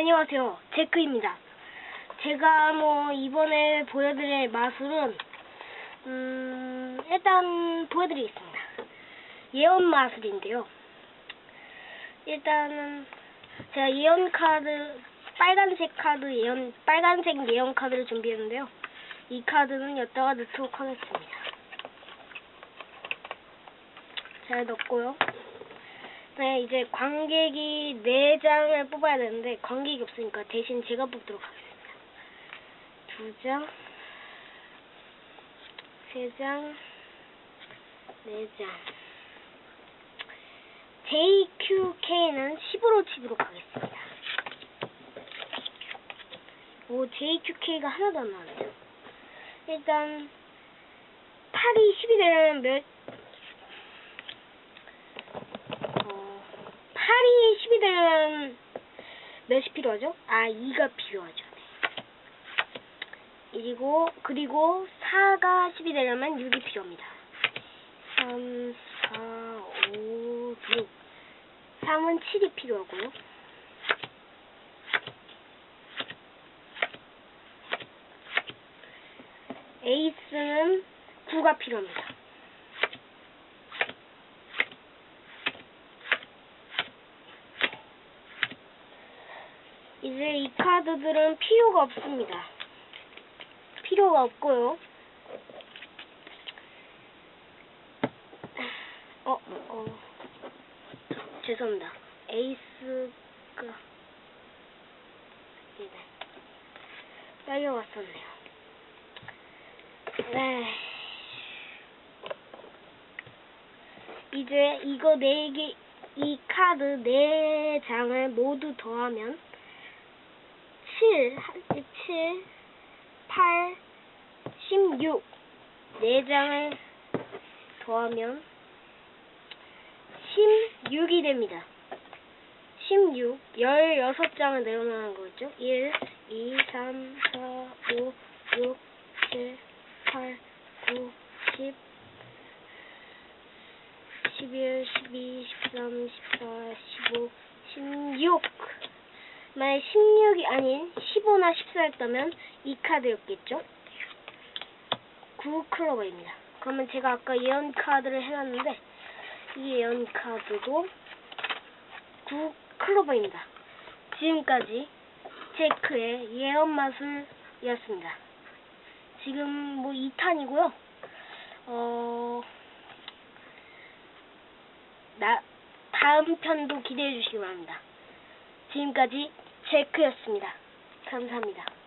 안녕하세요. 제크입니다. 제가 뭐 이번에 보여드릴 마술은 음 일단 보여드리겠습니다. 예언 마술인데요. 일단은 제가 예언 카드 빨간색 카드 예언 빨간색 예언 카드를 준비했는데요. 이 카드는 여기다가 넣도록 하겠습니다. 잘 넣고요. 네, 이제 관객이 4장을 뽑아야 되는데 관객이 없으니까 대신 제가 뽑도록 하겠습니다. 두 장, 세 장, 네 장. JQK는 10으로 치도록 하겠습니다. 오, JQK가 하나도 안 나왔네요. 일단 8이 10이 되려면 몇, 어, 8이 10이 되려면 몇이 필요하죠? 아, 2가 필요하죠. 네. 그리고, 그리고 4가 10이 되려면 6이 필요합니다. 3, 4, 5, 6. 3은 7이 필요하고요. 에이스는 9가 필요합니다. 이제 이 카드들은 필요가 없습니다. 필요가 없고요. 어, 어, 죄송합니다. 에이스가 네, 딸려왔었네요. 네. 이제 이거 네 개, 이 카드 네 장을 모두 더하면 7, 7, 8, 16. 네 장을 더하면 16이 됩니다. 16, 16장을 내려놓는 거죠. 1, 2, 3, 4, 5, 6, 7, 8, 9, 10, 11, 12, 13, 14, 15, 16. 만약 16이 아닌 15나 14였다면 이 카드였겠죠? 9 클로버입니다. 그러면 제가 아까 예언 카드를 해놨는데 이 예언 카드도 9 클로버입니다. 지금까지 제크의 예언 마술이었습니다. 지금 뭐 2탄이고요. 어, 나, 다음 편도 기대해 주시기 바랍니다. 지금까지 제크였습니다. 감사합니다.